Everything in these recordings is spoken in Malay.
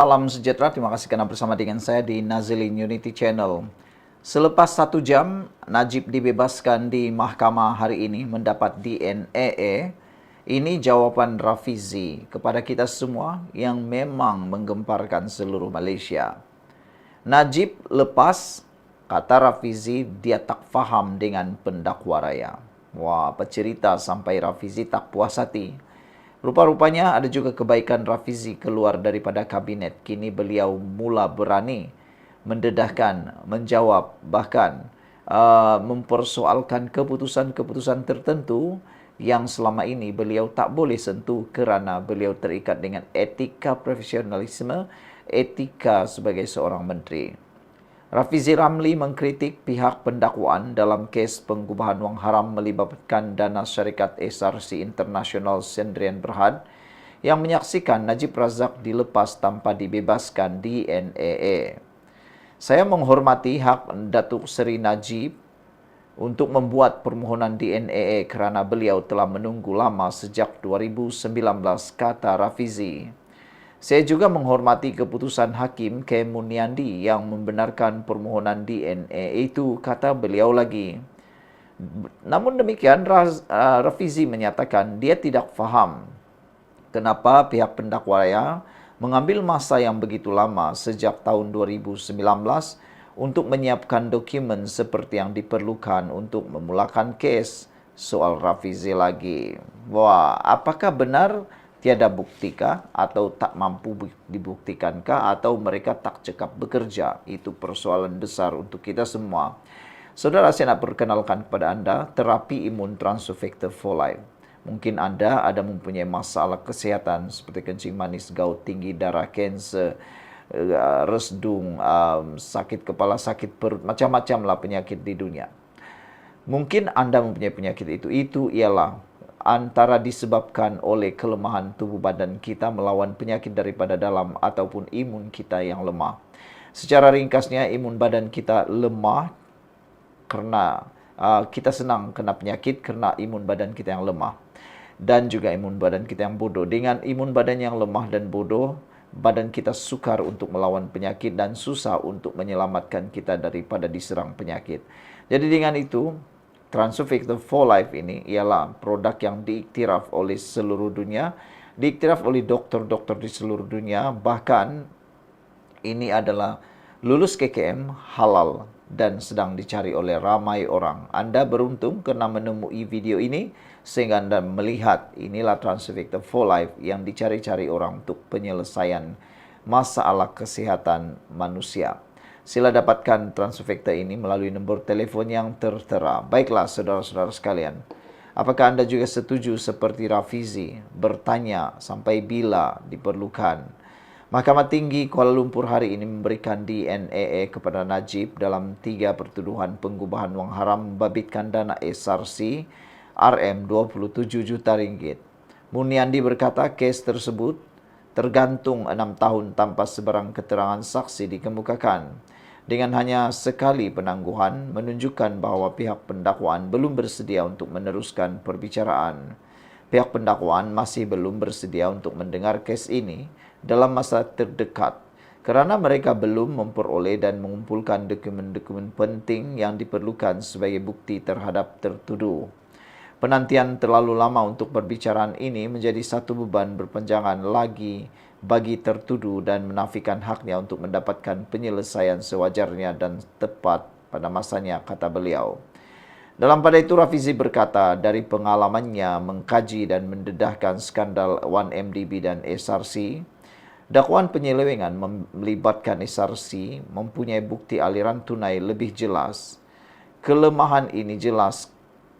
Salam sejahtera, terima kasih kerana bersama dengan saya di Nazilin Unity Channel. Selepas satu jam, Najib dibebaskan di mahkamah hari ini mendapat DNAA. Ini jawapan Rafizi kepada kita semua yang memang menggemparkan seluruh Malaysia. Najib lepas, kata Rafizi, dia tak faham dengan pendakwa raya. Wah, cerita sampai Rafizi tak puas hati. Rupa-rupanya ada juga kebaikan Rafizi keluar daripada kabinet. Kini beliau mula berani mendedahkan, menjawab, bahkan uh, mempersoalkan keputusan-keputusan tertentu yang selama ini beliau tak boleh sentuh kerana beliau terikat dengan etika profesionalisme, etika sebagai seorang menteri. Rafizi Ramli mengkritik pihak pendakwaan dalam kes pengubahan wang haram melibatkan dana syarikat SRC International Sendirian Berhad yang menyaksikan Najib Razak dilepas tanpa dibebaskan di NAA. Saya menghormati hak Datuk Seri Najib untuk membuat permohonan di NAA kerana beliau telah menunggu lama sejak 2019, kata Rafizi. Saya juga menghormati keputusan Hakim Kem Muniandi yang membenarkan permohonan DNA itu, kata beliau lagi. Namun demikian, uh, Rafizi menyatakan dia tidak faham kenapa pihak pendakwa mengambil masa yang begitu lama sejak tahun 2019 untuk menyiapkan dokumen seperti yang diperlukan untuk memulakan kes soal Rafizi lagi. Wah, apakah benar tiada buktikah atau tak mampu dibuktikankah atau mereka tak cekap bekerja? Itu persoalan besar untuk kita semua. Saudara saya nak perkenalkan kepada anda terapi imun transfer for life mungkin anda ada mempunyai masalah kesihatan seperti kencing manis gout tinggi darah kanser uh, resdung um, sakit kepala sakit perut macam-macamlah penyakit di dunia. Mungkin anda mempunyai penyakit itu. Itu ialah antara disebabkan oleh kelemahan tubuh badan kita melawan penyakit daripada dalam ataupun imun kita yang lemah. Secara ringkasnya, imun badan kita lemah kerana uh, kita senang kena penyakit kerana imun badan kita yang lemah. Dan juga imun badan kita yang bodoh. Dengan imun badan yang lemah dan bodoh, badan kita sukar untuk melawan penyakit dan susah untuk menyelamatkan kita daripada diserang penyakit. Jadi dengan itu, Transofactor for Life ini ialah produk yang diiktiraf oleh seluruh dunia, diiktiraf oleh doktor-doktor di seluruh dunia, bahkan ini adalah lulus KKM halal dan sedang dicari oleh ramai orang. Anda beruntung kerana menemui video ini sehingga anda melihat inilah Transofactor for Life yang dicari-cari orang untuk penyelesaian masalah kesihatan manusia. Sila dapatkan transfer factor ini melalui nombor telefon yang tertera. Baiklah, saudara-saudara sekalian. Apakah anda juga setuju seperti Rafizi bertanya sampai bila diperlukan? Mahkamah Tinggi Kuala Lumpur hari ini memberikan DNAA kepada Najib dalam tiga pertuduhan pengubahan wang haram membabitkan dana SRC RM 27 juta ringgit. Muniandi berkata kes tersebut tergantung enam tahun tanpa sebarang keterangan saksi dikemukakan dengan hanya sekali penangguhan menunjukkan bahawa pihak pendakwaan belum bersedia untuk meneruskan perbicaraan. Pihak pendakwaan masih belum bersedia untuk mendengar kes ini dalam masa terdekat kerana mereka belum memperoleh dan mengumpulkan dokumen-dokumen penting yang diperlukan sebagai bukti terhadap tertuduh. Penantian terlalu lama untuk perbicaraan ini menjadi satu beban berpanjangan lagi bagi tertuduh dan menafikan haknya untuk mendapatkan penyelesaian sewajarnya dan tepat pada masanya, kata beliau. Dalam pada itu, Rafizi berkata dari pengalamannya mengkaji dan mendedahkan skandal 1MDB dan SRC, dakwaan penyelewengan melibatkan SRC mempunyai bukti aliran tunai lebih jelas. Kelemahan ini jelas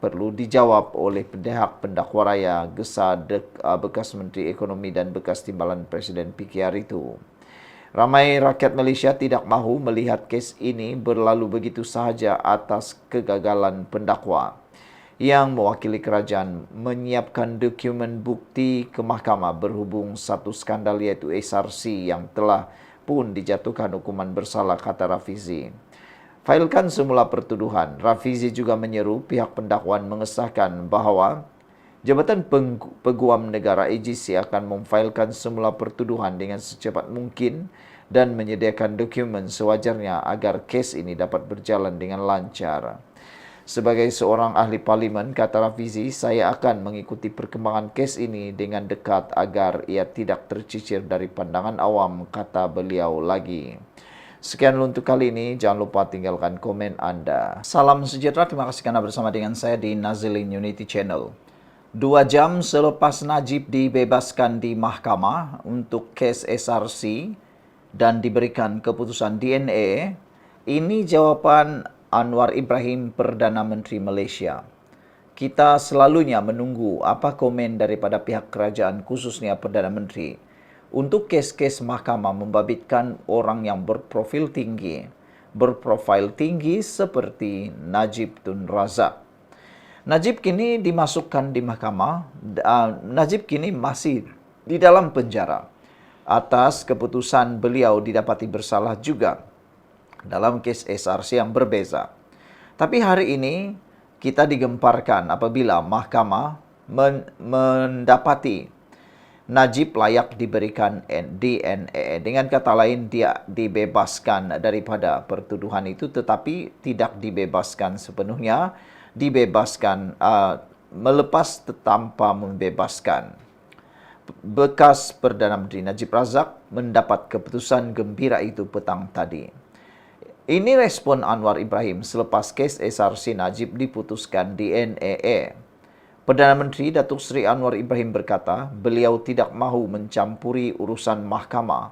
perlu dijawab oleh pihak pendakwa raya Gesa Dek, uh, bekas Menteri Ekonomi dan bekas Timbalan Presiden PKR itu. Ramai rakyat Malaysia tidak mahu melihat kes ini berlalu begitu sahaja atas kegagalan pendakwa yang mewakili kerajaan menyiapkan dokumen bukti ke mahkamah berhubung satu skandal iaitu SRC yang telah pun dijatuhkan hukuman bersalah kata Rafizi. Failkan semula pertuduhan. Rafizi juga menyeru pihak pendakwaan mengesahkan bahawa Jabatan Peguam Negara AGC akan memfailkan semula pertuduhan dengan secepat mungkin dan menyediakan dokumen sewajarnya agar kes ini dapat berjalan dengan lancar. Sebagai seorang ahli parlimen, kata Rafizi, saya akan mengikuti perkembangan kes ini dengan dekat agar ia tidak tercicir dari pandangan awam, kata beliau lagi. Sekian untuk kali ini, jangan lupa tinggalkan komen anda. Salam sejahtera, terima kasih kerana bersama dengan saya di Nazilin Unity Channel. Dua jam selepas Najib dibebaskan di mahkamah untuk kes SRC, dan diberikan keputusan DNA, ini jawapan Anwar Ibrahim Perdana Menteri Malaysia. Kita selalunya menunggu apa komen daripada pihak kerajaan khususnya Perdana Menteri untuk kes-kes mahkamah membabitkan orang yang berprofil tinggi, berprofil tinggi seperti Najib Tun Razak. Najib kini dimasukkan di mahkamah, uh, Najib kini masih di dalam penjara atas keputusan beliau didapati bersalah juga dalam kes SRC yang berbeza. Tapi hari ini kita digemparkan apabila mahkamah men mendapati Najib layak diberikan DNA. Dengan kata lain, dia dibebaskan daripada pertuduhan itu tetapi tidak dibebaskan sepenuhnya, dibebaskan uh, melepas tanpa membebaskan bekas Perdana Menteri Najib Razak mendapat keputusan gembira itu petang tadi. Ini respon Anwar Ibrahim selepas kes SRC Najib diputuskan di NAA. Perdana Menteri Datuk Seri Anwar Ibrahim berkata, beliau tidak mahu mencampuri urusan mahkamah.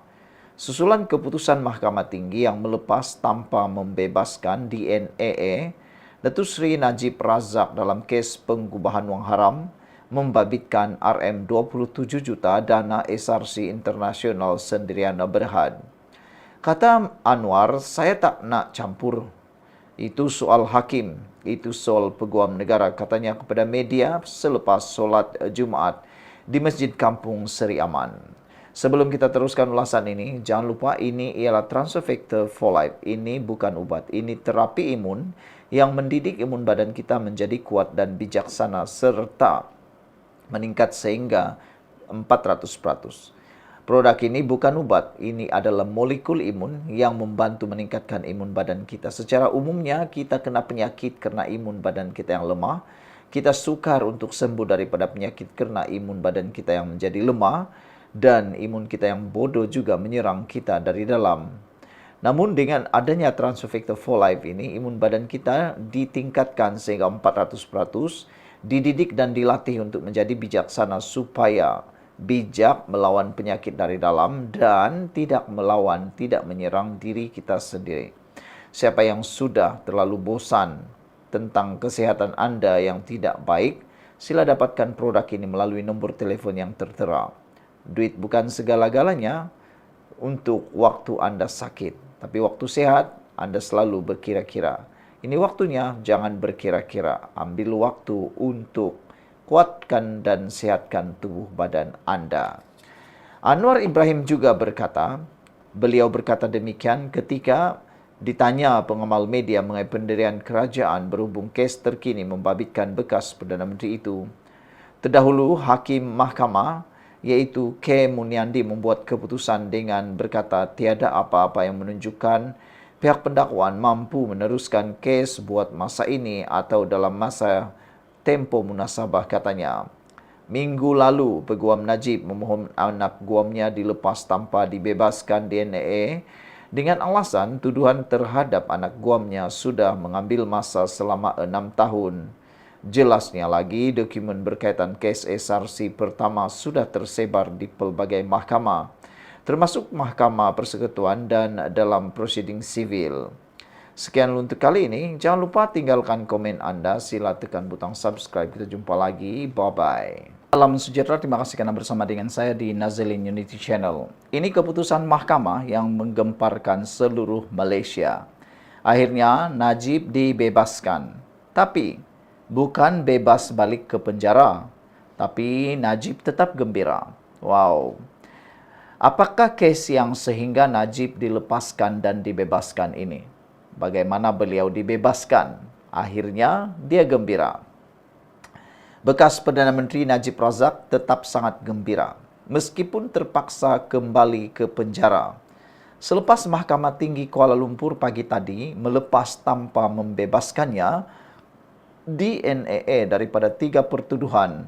Susulan keputusan Mahkamah Tinggi yang melepas tanpa membebaskan di NAA, Datuk Seri Najib Razak dalam kes pengubahan wang haram membabitkan RM27 juta dana SRC Internasional sendirian Berhad. Kata Anwar, saya tak nak campur. Itu soal hakim, itu soal peguam negara katanya kepada media selepas solat Jumaat di Masjid Kampung Seri Aman. Sebelum kita teruskan ulasan ini, jangan lupa ini ialah transfer for life. Ini bukan ubat, ini terapi imun yang mendidik imun badan kita menjadi kuat dan bijaksana serta meningkat sehingga 400%. Produk ini bukan ubat, ini adalah molekul imun yang membantu meningkatkan imun badan kita. Secara umumnya, kita kena penyakit kerana imun badan kita yang lemah. Kita sukar untuk sembuh daripada penyakit kerana imun badan kita yang menjadi lemah dan imun kita yang bodoh juga menyerang kita dari dalam. Namun dengan adanya transfer factor for life ini, imun badan kita ditingkatkan sehingga 400%, dididik dan dilatih untuk menjadi bijaksana supaya bijak melawan penyakit dari dalam dan tidak melawan, tidak menyerang diri kita sendiri. Siapa yang sudah terlalu bosan tentang kesehatan anda yang tidak baik, sila dapatkan produk ini melalui nombor telefon yang tertera. Duit bukan segala-galanya untuk waktu anda sakit, tapi waktu sehat anda selalu berkira-kira. Ini waktunya, jangan berkira-kira. Ambil waktu untuk kuatkan dan sehatkan tubuh badan anda. Anwar Ibrahim juga berkata, beliau berkata demikian ketika ditanya pengamal media mengenai pendirian kerajaan berhubung kes terkini membabitkan bekas Perdana Menteri itu. Terdahulu, Hakim Mahkamah iaitu K. Muniandi membuat keputusan dengan berkata tiada apa-apa yang menunjukkan pihak pendakwaan mampu meneruskan kes buat masa ini atau dalam masa tempo munasabah katanya. Minggu lalu, Peguam Najib memohon anak guamnya dilepas tanpa dibebaskan DNA dengan alasan tuduhan terhadap anak guamnya sudah mengambil masa selama enam tahun. Jelasnya lagi, dokumen berkaitan kes SRC pertama sudah tersebar di pelbagai mahkamah termasuk Mahkamah Persekutuan dan dalam prosiding sivil. Sekian untuk kali ini. Jangan lupa tinggalkan komen anda. Sila tekan butang subscribe. Kita jumpa lagi. Bye-bye. Salam sejahtera. Terima kasih kerana bersama dengan saya di Nazilin Unity Channel. Ini keputusan mahkamah yang menggemparkan seluruh Malaysia. Akhirnya, Najib dibebaskan. Tapi, bukan bebas balik ke penjara. Tapi, Najib tetap gembira. Wow. Apakah kes yang sehingga Najib dilepaskan dan dibebaskan ini? Bagaimana beliau dibebaskan? Akhirnya dia gembira. Bekas Perdana Menteri Najib Razak tetap sangat gembira meskipun terpaksa kembali ke penjara. Selepas Mahkamah Tinggi Kuala Lumpur pagi tadi melepas tanpa membebaskannya di NAA daripada tiga pertuduhan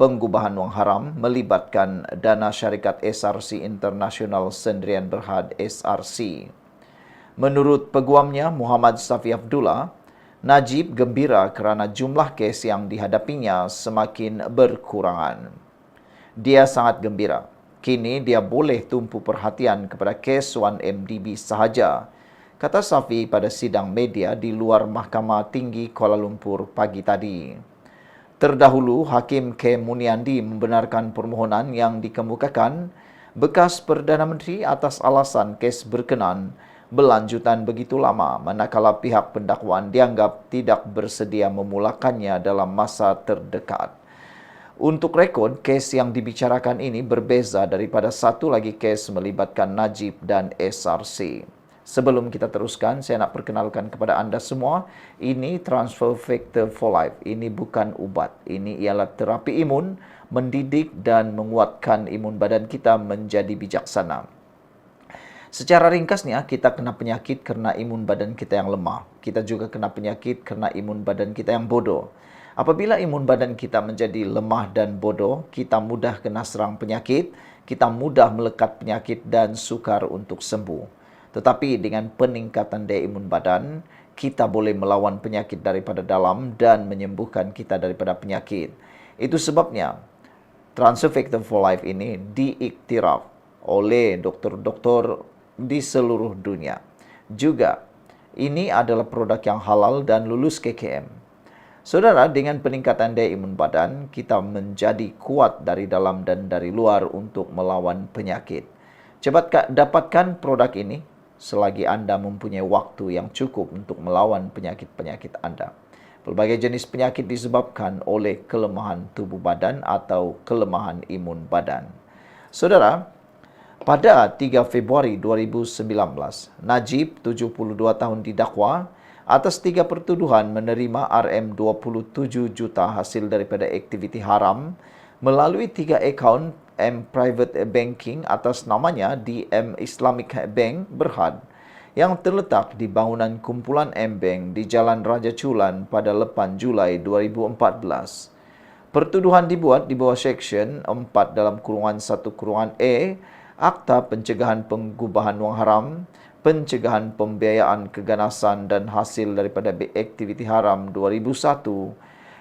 pengubahan wang haram melibatkan dana syarikat SRC International Sendirian Berhad SRC. Menurut peguamnya Muhammad Safi Abdullah, Najib gembira kerana jumlah kes yang dihadapinya semakin berkurangan. Dia sangat gembira. Kini dia boleh tumpu perhatian kepada kes 1MDB sahaja. Kata Safi pada sidang media di luar Mahkamah Tinggi Kuala Lumpur pagi tadi. Terdahulu, Hakim K. Muniandi membenarkan permohonan yang dikemukakan bekas Perdana Menteri atas alasan kes berkenan berlanjutan begitu lama manakala pihak pendakwaan dianggap tidak bersedia memulakannya dalam masa terdekat. Untuk rekod, kes yang dibicarakan ini berbeza daripada satu lagi kes melibatkan Najib dan SRC. Sebelum kita teruskan, saya nak perkenalkan kepada anda semua, ini Transfer Factor for Life. Ini bukan ubat. Ini ialah terapi imun, mendidik dan menguatkan imun badan kita menjadi bijaksana. Secara ringkasnya, kita kena penyakit kerana imun badan kita yang lemah. Kita juga kena penyakit kerana imun badan kita yang bodoh. Apabila imun badan kita menjadi lemah dan bodoh, kita mudah kena serang penyakit, kita mudah melekat penyakit dan sukar untuk sembuh. Tetapi dengan peningkatan daya imun badan, kita boleh melawan penyakit daripada dalam dan menyembuhkan kita daripada penyakit. Itu sebabnya Transfer Factor for Life ini diiktiraf oleh doktor-doktor di seluruh dunia. Juga, ini adalah produk yang halal dan lulus KKM. Saudara, dengan peningkatan daya imun badan, kita menjadi kuat dari dalam dan dari luar untuk melawan penyakit. Cepat dapatkan produk ini selagi anda mempunyai waktu yang cukup untuk melawan penyakit-penyakit anda. Pelbagai jenis penyakit disebabkan oleh kelemahan tubuh badan atau kelemahan imun badan. Saudara, pada 3 Februari 2019, Najib, 72 tahun didakwa atas tiga pertuduhan menerima RM27 juta hasil daripada aktiviti haram melalui tiga akaun M Private Banking atas namanya di M Islamic Bank Berhad yang terletak di bangunan kumpulan M Bank di Jalan Raja Culan pada 8 Julai 2014. Pertuduhan dibuat di bawah Seksyen 4 dalam kurungan 1 kurungan A Akta Pencegahan Pengubahan Wang Haram, Pencegahan Pembiayaan Keganasan dan Hasil daripada Aktiviti Haram 2001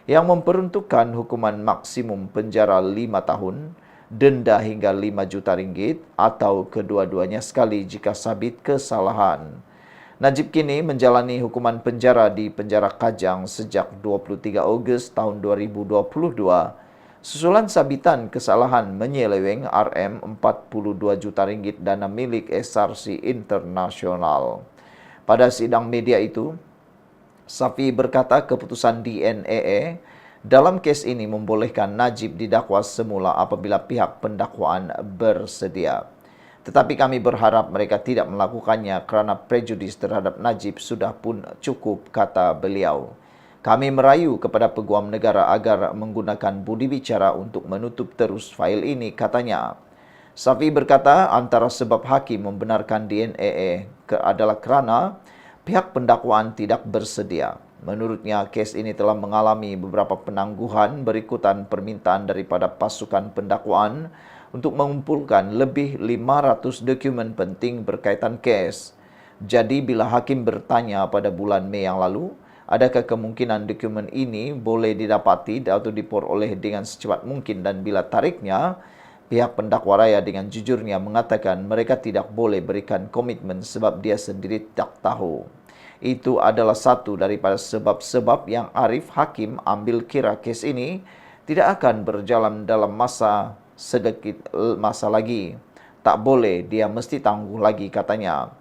yang memperuntukkan hukuman maksimum penjara 5 tahun, denda hingga 5 juta ringgit atau kedua-duanya sekali jika sabit kesalahan. Najib kini menjalani hukuman penjara di penjara Kajang sejak 23 Ogos tahun 2022 Susulan sabitan kesalahan menyeleweng RM42 juta ringgit dana milik SRC Internasional. Pada sidang media itu, Safi berkata keputusan DNAA dalam kes ini membolehkan Najib didakwa semula apabila pihak pendakwaan bersedia. Tetapi kami berharap mereka tidak melakukannya kerana prejudis terhadap Najib sudah pun cukup, kata beliau. Kami merayu kepada peguam negara agar menggunakan budi bicara untuk menutup terus fail ini, katanya. Safi berkata antara sebab hakim membenarkan DNA adalah kerana pihak pendakwaan tidak bersedia. Menurutnya, kes ini telah mengalami beberapa penangguhan berikutan permintaan daripada pasukan pendakwaan untuk mengumpulkan lebih 500 dokumen penting berkaitan kes. Jadi, bila hakim bertanya pada bulan Mei yang lalu, Adakah kemungkinan dokumen ini boleh didapati atau diperoleh dengan secepat mungkin dan bila tariknya, pihak pendakwa raya dengan jujurnya mengatakan mereka tidak boleh berikan komitmen sebab dia sendiri tak tahu. Itu adalah satu daripada sebab-sebab yang Arif Hakim ambil kira kes ini tidak akan berjalan dalam masa sedikit masa lagi. Tak boleh, dia mesti tangguh lagi katanya.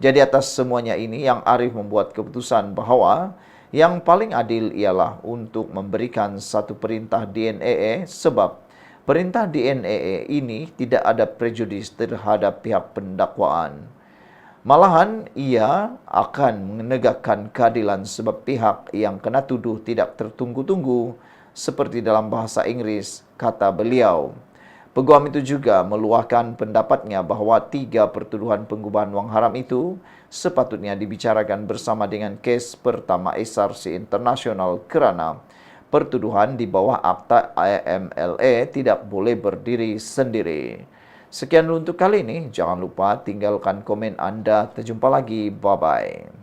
Jadi atas semuanya ini yang Arif membuat keputusan bahawa yang paling adil ialah untuk memberikan satu perintah DNA sebab perintah DNA ini tidak ada prejudis terhadap pihak pendakwaan. Malahan ia akan menegakkan keadilan sebab pihak yang kena tuduh tidak tertunggu-tunggu seperti dalam bahasa Inggeris, kata beliau. Peguam itu juga meluahkan pendapatnya bahawa tiga pertuduhan pengubahan wang haram itu sepatutnya dibicarakan bersama dengan kes pertama SRC Internasional kerana pertuduhan di bawah Akta IMLA tidak boleh berdiri sendiri. Sekian untuk kali ini. Jangan lupa tinggalkan komen anda. Terjumpa lagi. Bye-bye.